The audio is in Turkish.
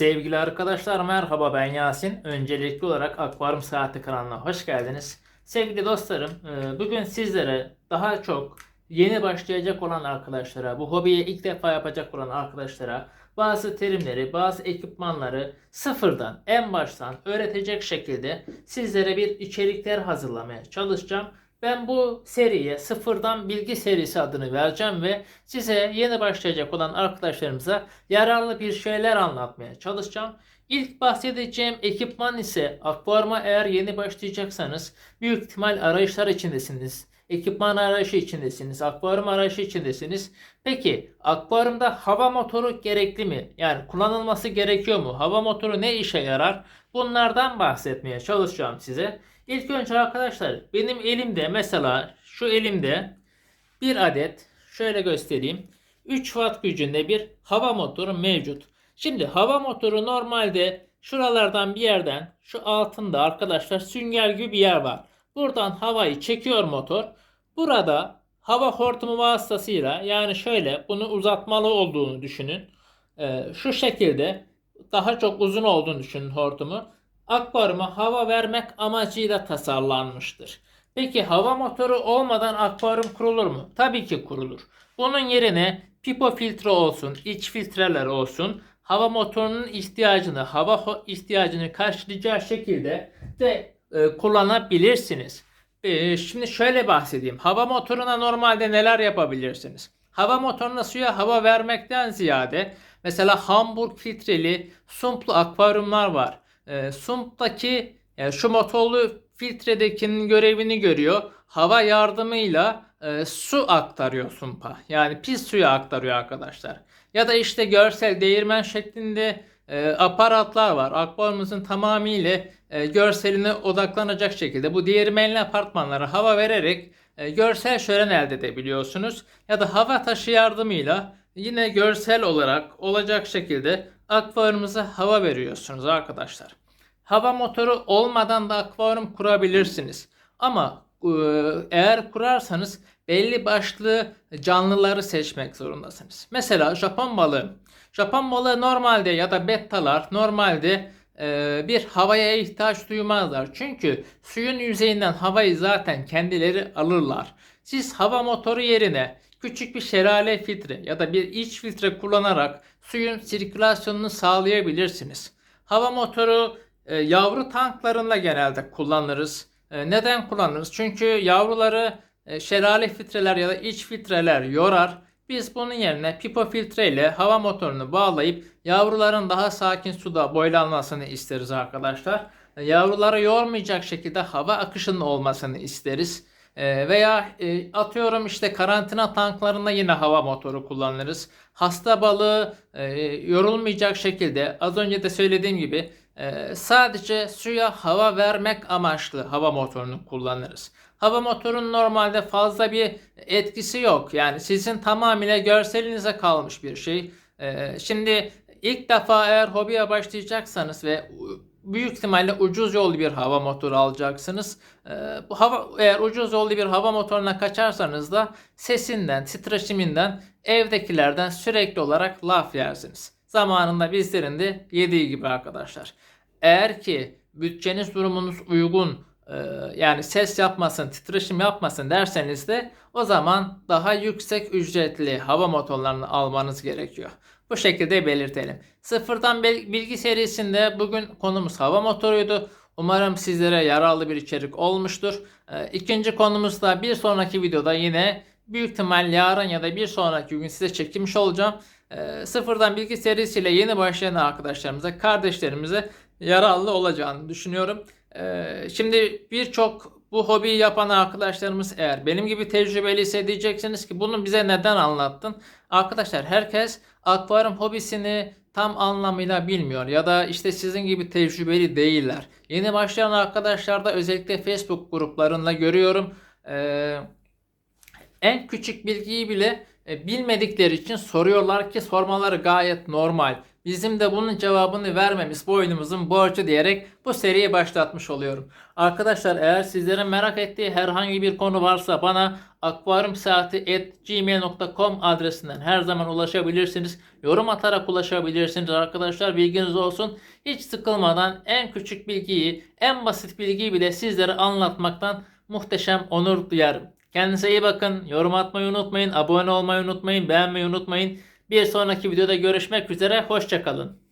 Sevgili arkadaşlar merhaba ben Yasin. Öncelikli olarak Akvaryum Saati kanalına hoş geldiniz. Sevgili dostlarım e, bugün sizlere daha çok yeni başlayacak olan arkadaşlara, bu hobiyi ilk defa yapacak olan arkadaşlara bazı terimleri, bazı ekipmanları sıfırdan, en baştan öğretecek şekilde sizlere bir içerikler hazırlamaya çalışacağım. Ben bu seriye sıfırdan bilgi serisi adını vereceğim ve size yeni başlayacak olan arkadaşlarımıza yararlı bir şeyler anlatmaya çalışacağım. İlk bahsedeceğim ekipman ise akvaryuma eğer yeni başlayacaksanız büyük ihtimal arayışlar içindesiniz. Ekipman arayışı içindesiniz. Akvaryum arayışı içindesiniz. Peki akvaryumda hava motoru gerekli mi? Yani kullanılması gerekiyor mu? Hava motoru ne işe yarar? Bunlardan bahsetmeye çalışacağım size. İlk önce arkadaşlar benim elimde mesela şu elimde bir adet şöyle göstereyim. 3 watt gücünde bir hava motoru mevcut. Şimdi hava motoru normalde şuralardan bir yerden şu altında arkadaşlar sünger gibi bir yer var. Buradan havayı çekiyor motor. Burada hava hortumu vasıtasıyla yani şöyle bunu uzatmalı olduğunu düşünün. Ee, şu şekilde daha çok uzun olduğunu düşünün hortumu. Akvaryuma hava vermek amacıyla tasarlanmıştır. Peki hava motoru olmadan akvaryum kurulur mu? Tabii ki kurulur. Bunun yerine pipo filtre olsun, iç filtreler olsun, hava motorunun ihtiyacını, hava ihtiyacını karşılayacağı şekilde de e, kullanabilirsiniz. E, şimdi şöyle bahsedeyim. Hava motoruna normalde neler yapabilirsiniz? Hava motoruna suya hava vermekten ziyade mesela Hamburg filtreli sumplu akvaryumlar var. E, sumptaki yani şu motorlu filtredekinin görevini görüyor. Hava yardımıyla e, su aktarıyor sumpa. Yani pis suyu aktarıyor arkadaşlar. Ya da işte görsel değirmen şeklinde e, aparatlar var. Akvaryumumuzun tamamıyla e, görseline odaklanacak şekilde bu değirmenli apartmanlara hava vererek e, görsel şölen elde edebiliyorsunuz. Ya da hava taşı yardımıyla yine görsel olarak olacak şekilde akvaryumuza hava veriyorsunuz arkadaşlar. Hava motoru olmadan da akvaryum kurabilirsiniz. Ama e, eğer kurarsanız belli başlı canlıları seçmek zorundasınız. Mesela Japon balığı. Japon balığı normalde ya da bettalar normalde e, bir havaya ihtiyaç duymazlar. Çünkü suyun yüzeyinden havayı zaten kendileri alırlar. Siz hava motoru yerine küçük bir şelale filtre ya da bir iç filtre kullanarak suyun sirkülasyonunu sağlayabilirsiniz. Hava motoru e, yavru tanklarında genelde kullanırız. E, neden kullanırız? Çünkü yavruları e, şelale filtreler ya da iç filtreler yorar. Biz bunun yerine pipo filtre ile hava motorunu bağlayıp yavruların daha sakin suda boylanmasını isteriz arkadaşlar. E, Yavruları yormayacak şekilde hava akışının olmasını isteriz. Veya atıyorum işte karantina tanklarında yine hava motoru kullanırız. Hasta balığı yorulmayacak şekilde az önce de söylediğim gibi e, sadece suya hava vermek amaçlı hava motorunu kullanırız. Hava motorunun normalde fazla bir etkisi yok. Yani sizin tamamıyla görselinize kalmış bir şey. E, şimdi ilk defa eğer hobiye başlayacaksanız ve büyük ihtimalle ucuz yollu bir hava motoru alacaksınız. Ee, bu hava eğer ucuz yollu bir hava motoruna kaçarsanız da sesinden, titreşiminden evdekilerden sürekli olarak laf yersiniz. Zamanında bizlerin de yediği gibi arkadaşlar. Eğer ki bütçeniz durumunuz uygun e, yani ses yapmasın, titreşim yapmasın derseniz de o zaman daha yüksek ücretli hava motorlarını almanız gerekiyor. Bu şekilde belirtelim. Sıfırdan bil- bilgi serisinde bugün konumuz hava motoruydu. Umarım sizlere yararlı bir içerik olmuştur. Ee, İkinci konumuz da bir sonraki videoda yine büyük ihtimal yarın ya da bir sonraki gün size çekmiş olacağım. Ee, Sıfırdan bilgi serisiyle yeni başlayan arkadaşlarımıza, kardeşlerimize yararlı olacağını düşünüyorum. Ee, Şimdi birçok bu hobiyi yapan arkadaşlarımız eğer benim gibi tecrübeliyse diyeceksiniz ki bunu bize neden anlattın? Arkadaşlar herkes akvaryum hobisini tam anlamıyla bilmiyor ya da işte sizin gibi tecrübeli değiller. Yeni başlayan arkadaşlar da özellikle Facebook gruplarında görüyorum. Ee, en küçük bilgiyi bile e, bilmedikleri için soruyorlar ki sormaları gayet normal. Bizim de bunun cevabını vermemiz boynumuzun borcu diyerek bu seriyi başlatmış oluyorum. Arkadaşlar eğer sizlerin merak ettiği herhangi bir konu varsa bana akvaryumsaati@gmail.com adresinden her zaman ulaşabilirsiniz. Yorum atarak ulaşabilirsiniz arkadaşlar. Bilginiz olsun. Hiç sıkılmadan en küçük bilgiyi, en basit bilgiyi bile sizlere anlatmaktan muhteşem onur duyarım. Kendinize iyi bakın. Yorum atmayı unutmayın. Abone olmayı unutmayın. Beğenmeyi unutmayın. Bir sonraki videoda görüşmek üzere. Hoşçakalın.